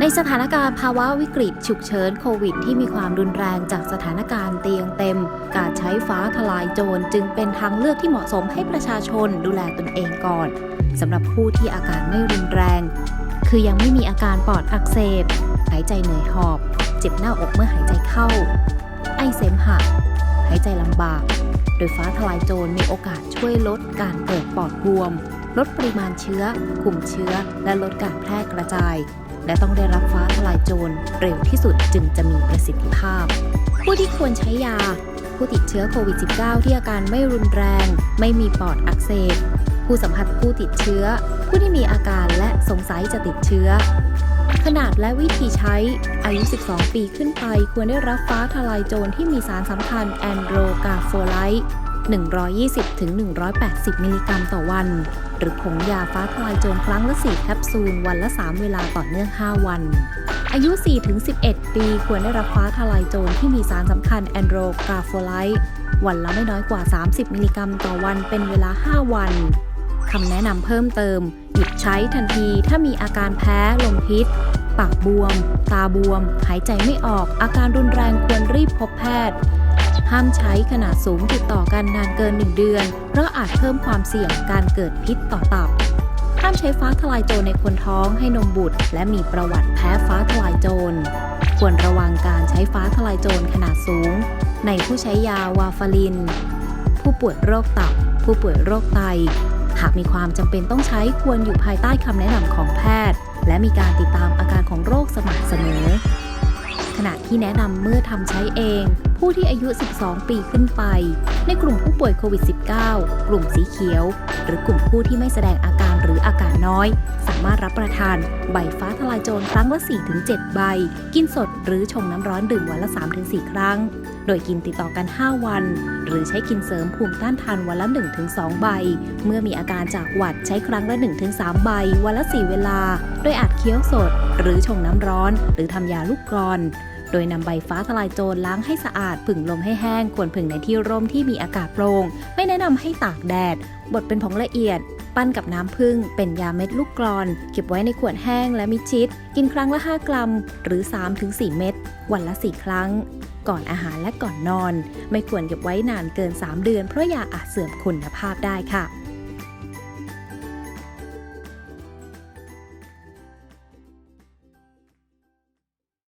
ในสถานการณ์ภาวะวิกฤตฉุกเฉินโควิด ที่มีความรุนแรงจากสถานการณ์เตียงเต็ม การใช้ฟ้าทลายโจรจึงเป็นทางเลือกที่เหมาะสมให้ประชาชนดูแลตนเองก่อนสำหรับผู้ที่อาการไม่รุนแรง คือยังไม่มีอาการปอดอักเสบ หายใจเหนื่อยหอบ เจ็บหน้าอกเมื่อหายใจเข้า ไอเสมหะ หายใจลำบาก โดยฟ้าทลายโจรมีโอกาสช่วยลดการเกิดปอดบวม ลดปริมาณเชื้อ กลุ่มเชื้อ และลดการแพร่กระจาย และต้องได้รับฟ้าทลายโจรเร็วที่สุดจึงจะมีประสิทธิภาพ ผู้ที่ควรใช้ยา ผู้ติดเชื้อโควิด -19 ที่อาการไม่รุนแรง ไม่มีปอดอักเสบผู้สัมผัสผู้ติดเชื้อ ผู้ที่มีอาการและสงสัยจะติดเชื้อ ขนาดและวิธีใช้ อายุ 12 ปีขึ้นไปควรได้รับฟ้าทลายโจรที่มีสารสำคัญแอนโดรกาโฟไลต์ 120-180 มิลลิกรัมต่อวัน หรือผงยาฟ้าทลายโจรครั้งละ 4 แคปซูล วันละ 3 เวลาต่อเนื่อง 5 วัน อายุ 4-11 ปีควรได้รับฟ้าทลายโจรที่มีสารสำคัญแอนโดรกราโฟไลต์วันละไม่น้อยกว่า 30 มิลลิกรัมต่อวันเป็นเวลา 5 วันคำแนะนำเพิ่มเติม หยิบใช้ทันทีถ้ามีอาการแพ้ลมพิษ ปากบวม ตาบวม หายใจไม่ออก อาการรุนแรงควรรีบพบแพทย์ ห้ามใช้ขนาดสูงติดต่อกันนานเกิน 1 เดือน เพราะอาจเพิ่มความเสี่ยงการเกิดพิษต่อตับ ห้ามใช้ฟ้าทลายโจรในคนท้องให้นมบุตร และมีประวัติแพ้ฟ้าทลายโจร ควรระวังการใช้ฟ้าทลายโจรขนาดสูง ในผู้ใช้ยาวาฟาริน ผู้ป่วยโรคตับ ผู้ป่วยโรคไต หากมีความจำเป็นต้องใช้ควรอยู่ภายใต้คำแนะนำของแพทย์ และมีการติดตามอาการของโรคสม่ำเสมอขณะที่แนะนำเมื่อทำใช้เอง ผู้ที่อายุ 12 ปีขึ้นไป ในกลุ่มผู้ป่วยโควิด -19 กลุ่มสีเขียว หรือกลุ่มผู้ที่ไม่แสดงอาการหรืออาการน้อย สามารถรับประทานใบฟ้าทลายโจรครั้งละ 4-7 ใบ กินสดหรือชงน้ำร้อนดื่มวันละ 3-4 ครั้ง โดยกินติดต่อกัน 5 วัน หรือใช้กินเสริมภูมิต้านทานวันละ 1-2 ใบ เมื่อมีอาการจากหวัดใช้ครั้งละ 1-3 ใบ วันละ 4 เวลา โดยอาจเคี้ยวสด หรือชงน้ำร้อน หรือทำยาลูกกรอน โดยนำใบฟ้าทลายโจรล้างให้สะอาด ผึ่งลมให้แห้ง ควรผึ่งในที่ร่มที่มีอากาศโปร่ง ไม่แนะนำให้ตากแดด บดเป็นผงละเอียด ปั้นกับน้ำผึ้ง เป็นยาเม็ดลูกกรอน เก็บไว้ในขวดแห้งและมิดชิด กินครั้งละ 5 กรัม หรือ 3-4 เม็ด วันละ 4 ครั้ง ก่อนอาหารและก่อนนอน ไม่ควรเก็บไว้นานเกิน 3 เดือน เพราะยาอาจเสื่อมคุณภาพได้ค่ะ